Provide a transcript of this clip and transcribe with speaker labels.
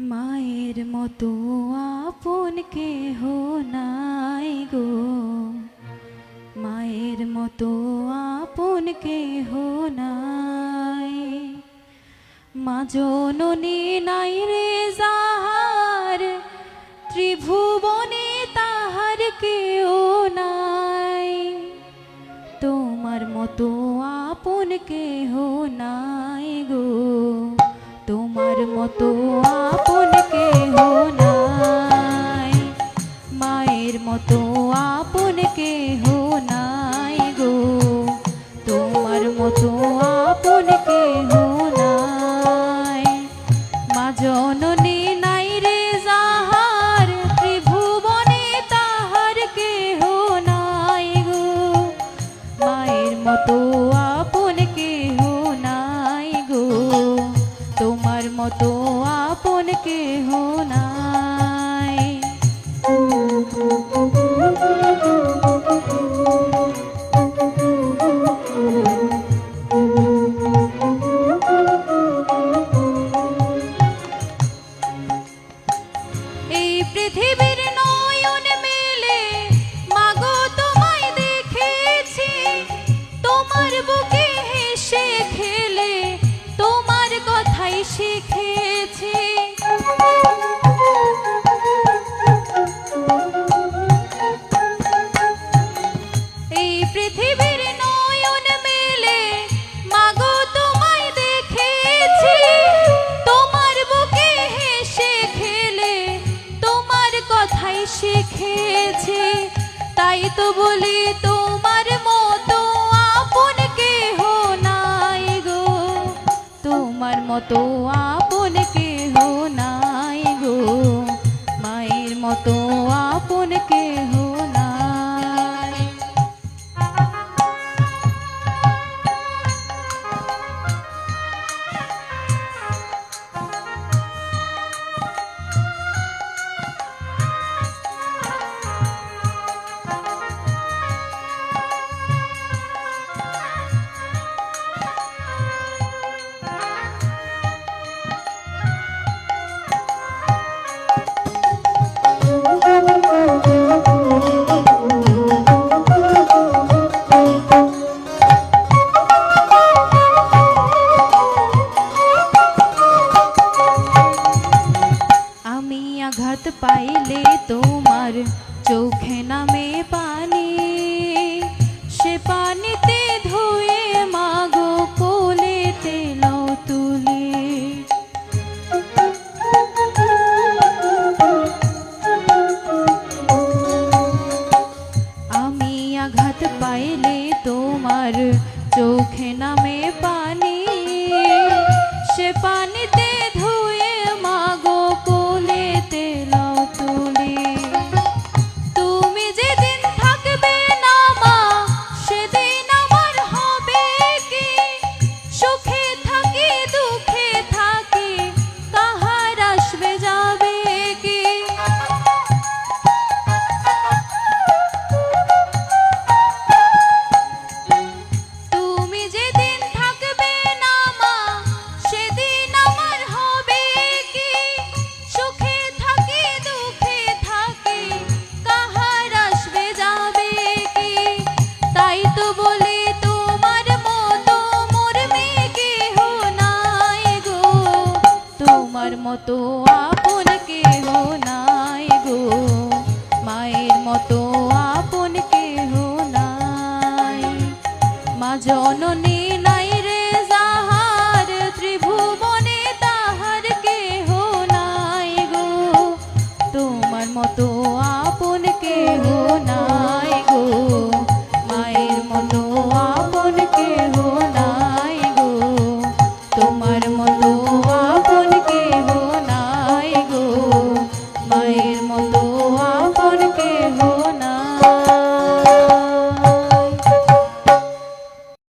Speaker 1: মায়ের মতো আপন কেহ নাই গো। মায়ের মতো আপন কেহ নাই। মা জননী নাই রে যাহার, ত্রিভুবনে তাহার কেউ নাই। তোমার মতো আপন কেহ নাই গো। তোমার মতো আপন কেহ নাই। মায়ের মতো আপন কেহ পৃথিবীর নয়ন মেলে মাগো তোমায় দেখেছি। তোমার বুকে হেসে তোমার কথাই শিখেছি বলি তোমার মতো আপন কেহ নাই গো। তোমার মতো আমি আঘাত পাইলে তোমার চোখে নামে পানি। সে পানিতে ধুয়ে মাগো কোলেতে লও তুলি। আমি আঘাত পাইলে তোমার চোখে নামে পানি। সে পানিতে মতো আপন কেহ নাই গো। মায়ের মতো আপন কেহ নাই। মা জননী